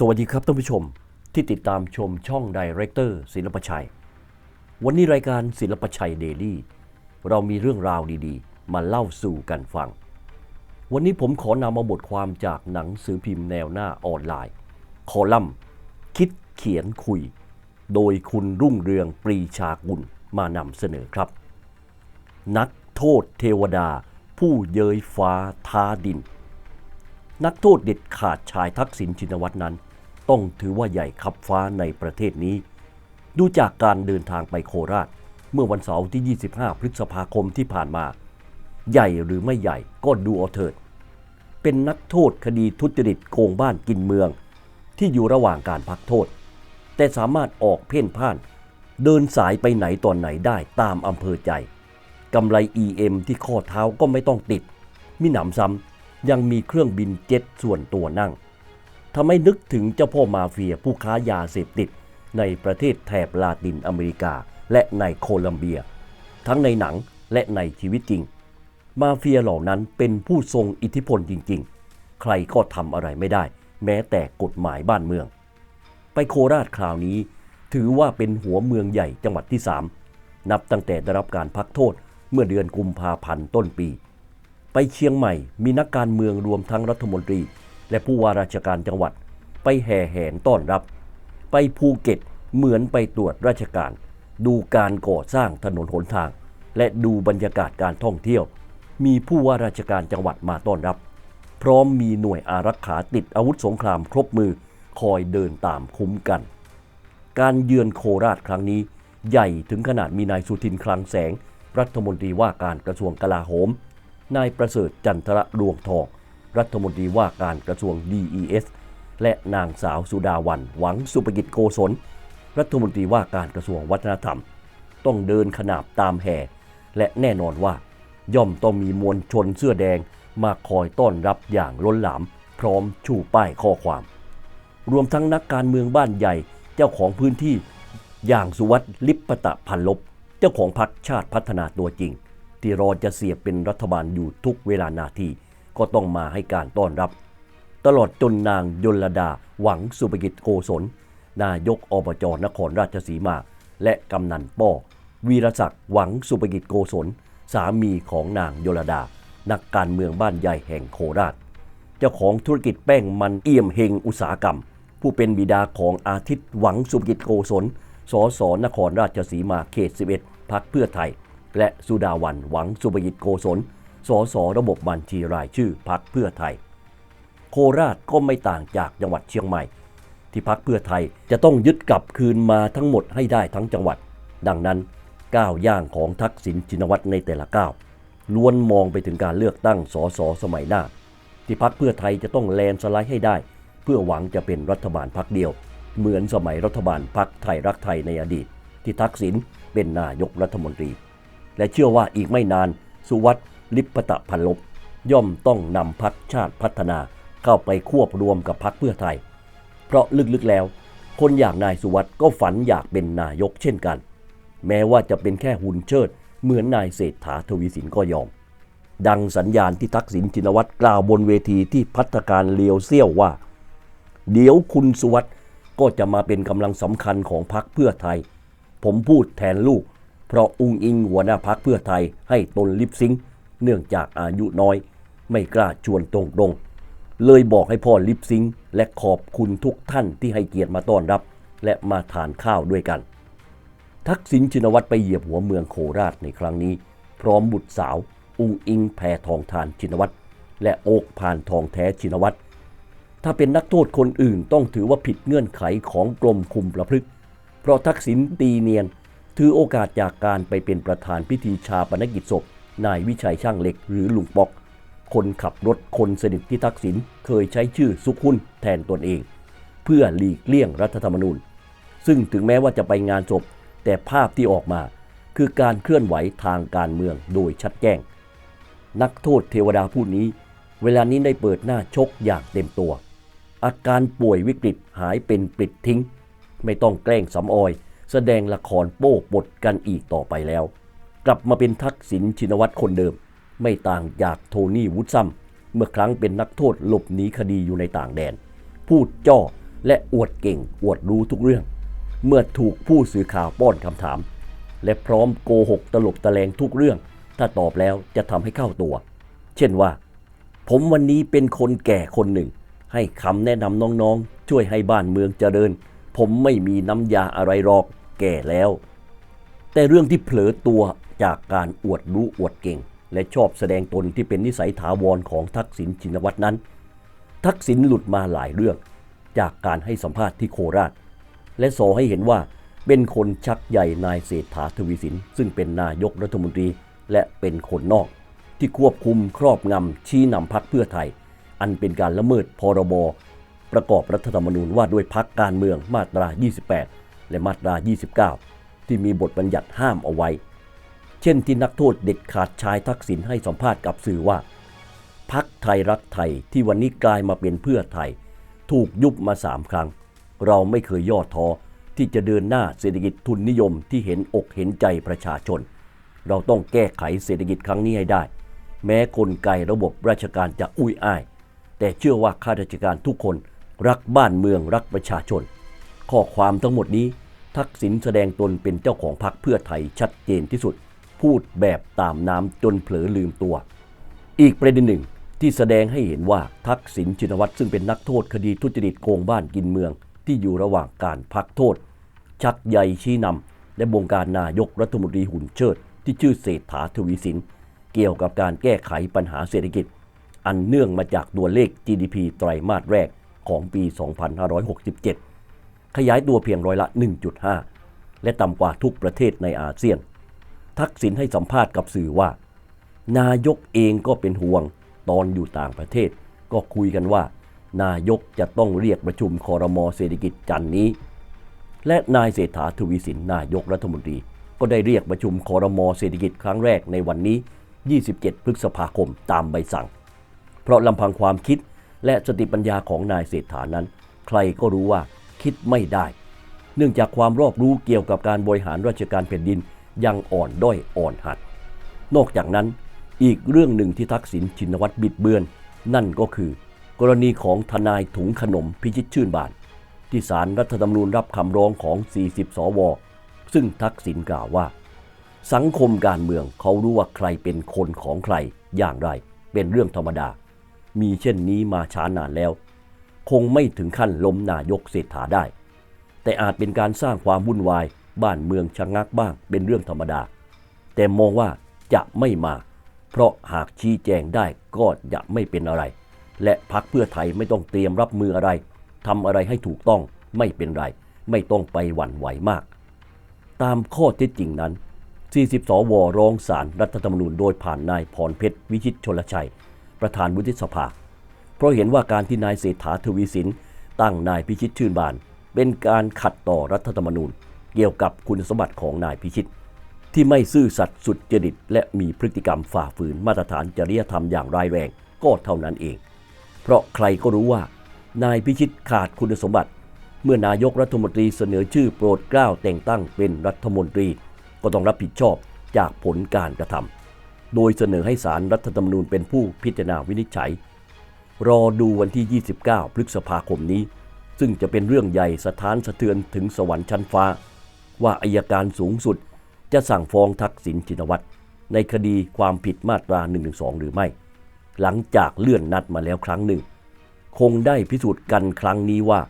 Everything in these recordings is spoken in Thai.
สวัสดีครับท่านผู้ชมที่ติดตามชมช่องดีเรคเตอร์ศิลปชัย วันนี้รายการศิลปชัยเดลี่เรามีเรื่องราวดีๆ มาเล่าสู่กันฟัง วันนี้ผมขอนำมาบทความจากหนังสือพิมพ์แนวหน้าออนไลน์ คอลัมน์ คิดเขียนคุย โดยคุณรุ่งเรืองปรีชากุลมานำเสนอครับ นักโทษเทวดา ผู้เย้ยฟ้าท้าดิน นักโทษเด็ดขาดชายทักษิณชินวัตรนั้น ต้องถือว่าใหญ่ขับฟ้าในประเทศนี้ ดูจากการเดินทางไปโคราช เมื่อวันเสาร์ที่ 25 พฤษภาคมที่ผ่านมา ใหญ่หรือไม่ใหญ่ก็ดูเอาเถิด เป็นนักโทษคดีทุจริตโกงบ้านกินเมือง ที่อยู่ระหว่างการพักโทษ แต่สามารถออกเพ่นพ่าน เดินสายไปไหนตอนไหนได้ตามอำเภอใจกำไร EM ที่ข้อเท้าก็ไม่ต้องติด มิหนำซ้ำยังมีเครื่องบินเจ็ตส่วนตัวนั่ง ทำให้นึกถึงเจ้าพ่อมาเฟียผู้ค้ายาเสพติด ในประเทศแถบลาตินอเมริกา และในโคลัมเบีย ทั้งในหนังและในชีวิตจริง มาเฟียเหล่านั้นเป็นผู้ทรงอิทธิพลจริง ๆ ใครก็ทำอะไรไม่ได้ แม้แต่กฎหมายบ้านเมือง ไปโคราชคราวนี้ ถือว่าเป็นหัวเมืองใหญ่จังหวัดที่ 3 นับตั้งแต่ได้รับการพักโทษเมื่อเดือนกุมภาพันธ์ต้นปี ไปเชียงใหม่มีนักการเมืองรวมทั้งรัฐมนตรี และผู้ว่าราชการจังหวัดไปแห่แหนต้อนรับ ไปภูเก็ตเหมือนไปตรวจราชการ ดูการก่อสร้างถนนหนทาง และดูบรรยากาศการท่องเที่ยว มีผู้ว่าราชการจังหวัดมาต้อนรับ พร้อมมีหน่วยอารักขาติดอาวุธสงครามครบมือคอยเดินตามคุ้มกัน การเยือนโคราชครั้งนี้ ใหญ่ถึงขนาดมีนายสุทินคลังแสง รัฐมนตรีว่าการกระทรวงกลาโหมนายประเสริฐจันทระดวงทอง รัฐมนตรีว่าการกระทรวง DES และนางสาวสุดาวันหวังสุภกิจโกศล รัฐมนตรีว่าการกระทรวงวัฒนธรรม ต้องเดินขนาบตามแห่ และแน่นอนว่า ย่อมต้องมีมวลชนเสื้อแดงมาคอยต้อนรับอย่างล้นหลาม พร้อมชูป้ายข้อความ รวมทั้งนักการเมืองบ้านใหญ่เจ้าของพื้นที่ อย่างสุวัสดิ์ลิปปตะพันลบ เจ้าของพรรคชาติพัฒนาตัวจริง ที่รอจะเสียบเป็นรัฐบาลอยู่ทุกเวลานาที ก็ต้องมาให้การต้อนรับ ตลอดจนนางยลดาหวังสุภกิจโกศล นายกอบจนครราชสีมา และกำนันป้อวีรศักดิ์หวังสุภกิจโกศล สามีของนางยลดา นักการเมืองบ้านใหญ่แห่งโคราช เจ้าของธุรกิจแป้งมันเอี่ยมเฮงอุตสาหกรรม ผู้เป็นบิดาของอาทิตย์หวังสุภกิจโกศลสสนครราชสีมาเขต 11พักเพื่อไทย และสุดาวันหวังสุภกิจโกศล สสระบบบัญชีรายชื่อพักเพื่อไทย โคราชก็ไม่ต่างจากจังหวัดเชียงใหม่ ที่พักเพื่อไทยจะต้องยึดกลับคืนมาทั้งหมดให้ได้ทั้งจังหวัด ดังนั้นก้าวย่างของทักษิณชินวัตรในแต่ละก้าวล้วนมองไปถึงการเลือกตั้งสสสมัยหน้า ที่พักเพื่อไทยจะต้องแลนสไลด์ให้ได้ เพื่อหวังจะเป็นรัฐบาลพักเดียว เหมือนสมัยรัฐบาลพักไทยรักไทยในอดีต ที่ทักษิณเป็นนายกรัฐมนตรี และเชื่อว่าอีกไม่นานสุวัสด์ ลิปตะพันลบย่อมต้องนำพักชาติพัฒนาเข้าไปควบรวมกับพักเพื่อไทย เพราะลึกๆแล้ว คนอย่างนายสุวัสด์ก็ฝันอยากเป็นนายกเช่นกัน แม้ว่าจะเป็นแค่หุ่นเชิด เหมือนนายเศรษฐาทวีสินก็ยอม ดังสัญญาณที่ทักษิณชินวัตรกล่าวบนเวทีที่พัฒการเลียวเซี่ยวว่า เดี๋ยวคุณสุวัสด์ก็จะมาเป็นกำลังสำคัญของพรรคเพื่อไทย ผมพูดแทนลูก เพราะอุงอิงหัวหน้าพรรคเพื่อไทยให้ตนลิปซิงค์ เนื่องจากอายุน้อย ไม่กล้าชวนตรงๆเลยบอกให้พ่อลิปซิงและขอบคุณทุกท่านที่ให้เกียรติมาต้อนรับ และมาทานข้าวด้วยกัน ทักษิณชินวัตรไปเหยียบหัวเมืองโคราชในครั้งนี้ พร้อมบุตรสาว อุงอิงแพทองทานชินวัตรและโอกผ่านทองแท้ชินวัตรถ้าเป็นนักโทษคนอื่นต้องถือว่าผิดเงื่อนไขของกรมคุมประพฤติ เพราะทักษิณตีเนียน ถือโอกาสจากการไปเป็นประธานพิธีชาปนกิจศพ นายวิชัยช่างเหล็กหรือลุงปอก คนขับรถคนสนิทที่ทักษิณเคยใช้ชื่อสุขุนแทนตนเอง เพื่อหลีกเลี่ยงรัฐธรรมนูญ ซึ่งถึงแม้ว่าจะไปงานศพแต่ภาพที่ออกมาคือการเคลื่อนไหวทางการเมืองโดยชัดแจ้ง นักโทษเทวดาผู้นี้ เวลานี้ได้เปิดหน้าชกอย่างเต็มตัว อาการป่วยวิกฤตหายเป็นปลิดทิ้ง ไม่ต้องแกล้งสำออย แสดงละครโป้บทกันอีกต่อไปแล้ว กลับมาเป็นทักษิณชินวัตรคนเดิม ไม่ต่างจากโทนี่วูดซัม เมื่อครั้งเป็นนักโทษหลบหนีคดีอยู่ในต่างแดน พูดจ้อและอวดเก่งอวดรู้ทุกเรื่อง เมื่อถูกผู้สื่อข่าวป้อนคำถาม และพร้อมโกหกตลบตะแลงทุกเรื่อง ถ้าตอบแล้วจะทำให้เข้าตัว เช่นว่า ผมวันนี้เป็นคนแก่คนหนึ่ง ให้คำแนะนำน้องๆ ช่วยให้บ้านเมืองเจริญ ผมไม่มีน้ำยาอะไรหรอกแก่แล้ว แต่เรื่องที่เผลอตัว จากการอวดรู้อวดเก่ง และชอบแสดงตนที่เป็นนิสัยถาวรของทักษิณชินวัตรนั้น ทักษิณหลุดมาหลายเรื่อง จากการให้สัมภาษณ์ที่โคราช และสอให้เห็นว่าเป็นคนชักใหญ่นายเศรษฐาทวีสิน ซึ่งเป็นนายกรัฐมนตรีและเป็นคนนอก ที่ควบคุมครอบงำชี้นำพักเพื่อไทย อันเป็นการละเมิดพรบประกอบรัฐธรรมนูญว่าด้วยพักการเมืองมาตรา 28 และมาตรา 29 ที่มีบทบัญญัติห้ามเอาไว้ ช่นที่นักโทษเด็ดขาดชายทักษิณให้สัมภาษณ์กับสื่อว่าพักไทยรักไทยที่วันนี้กลายมาเป็นเพื่อไทย ถูกยุบมาสามครั้ง เราไม่เคยย่อท้อที่จะเดินหน้าเศรษฐกิจทุนนิยมที่เห็นอกเห็นใจประชาชน เราต้องแก้ไขเศรษฐกิจครั้งนี้ให้ได้ แม้กลไกระบบราชการจะอุ้ยอ้าย แต่เชื่อว่าข้าราชการทุกคนรักบ้านเมืองรักประชาชน ข้อความทั้งหมดนี้ ทักษิณแสดงตนเป็นเจ้าของพรรคเพื่อไทยชัดเจนที่สุด พูดแบบตามน้ำจนเผลอลืมตัว อีกประเด็นหนึ่งที่แสดงให้เห็นว่าทักษิณชินวัตรซึ่งเป็นนักโทษคดีทุจริตโกงบ้านกินเมือง ที่อยู่ระหว่างการพักโทษ ชักใยชี้นำและบงการนายกรัฐมนตรีหุ่นเชิด ที่ชื่อเศรษฐาทวีสิน เกี่ยวกับการแก้ไขปัญหาเศรษฐกิจ อันเนื่องมาจากตัวเลข GDP ไตรมาสแรกของปี 2567 ขยายตัวเพียงร้อยละ 1.5 และต่ำกว่าทุกประเทศในอาเซียน ทักษิณให้สัมภาษณ์กับสื่อว่า นายกเองก็เป็นห่วงตอนอยู่ต่างประเทศ ก็คุยกันว่า นายกจะต้องเรียกประชุมคอรมอเศรษฐกิจจันนี้ และนายเศรษฐาทวีสินนายกรัฐมนตรี ก็ได้เรียกประชุมคอรมอเศรษฐกิจครั้งแรกในวันนี้ 27 พฤษภาคมตามใบสั่ง เพราะลำพังความคิดและสติปัญญาของนายเศรษฐานั้น ใครก็รู้ว่าคิดไม่ได้ เนื่องจากความรอบรู้เกี่ยวกับการบริหารราชการแผ่นดิน ยังอ่อนด้อยอ่อนหัด นอกจากนั้นอีกเรื่องหนึ่งที่ทักษิณชินวัตรบิดเบือน นั่นก็คือกรณีของทนายถุงขนมพิชิตชื่นบานที่สารรัฐธรรมนูญรับคำร้องของ 40 สว ซึ่งทักษิณกล่าวว่า สังคมการเมืองเขารู้ว่าใครเป็นคนของใครอย่างไร เป็นเรื่องธรรมดา มีเช่นนี้มาช้านานแล้ว คงไม่ถึงขั้นล้มนายกเศรษฐาได้ แต่อาจเป็นการสร้างความวุ่นวาย บ้านเมืองชะงงักบ้างเป็นเรื่องธรรมดา แต่มองว่าจะไม่มา เพราะหากชี้แจงได้ก็จะไม่เป็นอะไร และพักเพื่อไทยไม่ต้องเตรียมรับมืออะไรทำอะไรให้ถูกต้องไม่เป็นไร ไม่ต้องไปหวั่นไหวมาก ตามข้อเท็จจริงนั้น 40 สวร้องสารรัฐธรรมนูญโดยผ่านนายพรเพชรวิชิตชลชัย ประธานวุฒิสภา เพราะเห็นว่าการที่นายเศรษฐาทวีสินตั้งนายพิชิตชื่นบาน เป็นการขัดต่อรัฐธรรมนูญ เกี่ยวกับคุณสมบัติของนายพิชิต ที่ไม่ซื่อสัตย์สุดจริต และมีพฤติกรรมฝ่าฝืนมาตรฐานจริยธรรมอย่างร้ายแรงก็เท่านั้นเอง เพราะใครก็รู้ว่า นายพิชิตขาดคุณสมบัติ เมื่อนายกรัฐมนตรีเสนอชื่อโปรดเกล้าแต่งตั้งเป็นรัฐมนตรี ก็ต้องรับผิดชอบจากผลการกระทำโดยเสนอให้สารรัฐธรรมนูญเป็นผู้พิจารณาวินิจฉัย รอดูวันที่ 29 พฤษภาคมนี้ ซึ่งจะเป็นเรื่องใหญ่สถานสะเทือนถึงสวรรค์ชั้นฟ้า ว่าอายการสูงสุดจะสั่งฟ้องทักษิณชินวัตรในคดีความผิดมาตรา112หรือไม่ หลังจากเลื่อนนัดมาแล้วครั้งหนึ่ง คงได้พิสูจน์กันครั้งนี้ว่า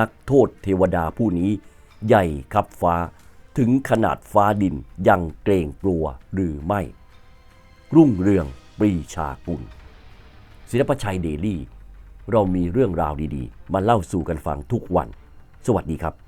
นักโทษเทวดาผู้นี้ ใหญ่ครับฟ้าถึงขนาดฟ้าดินยังเกรงกลัวหรือไม่ รุ่งเรืองปรีชากุลศิลปชัยเดลี่ เรามีเรื่องราวดีๆ มาเล่าสู่กันฟังทุกวัน สวัสดีครับ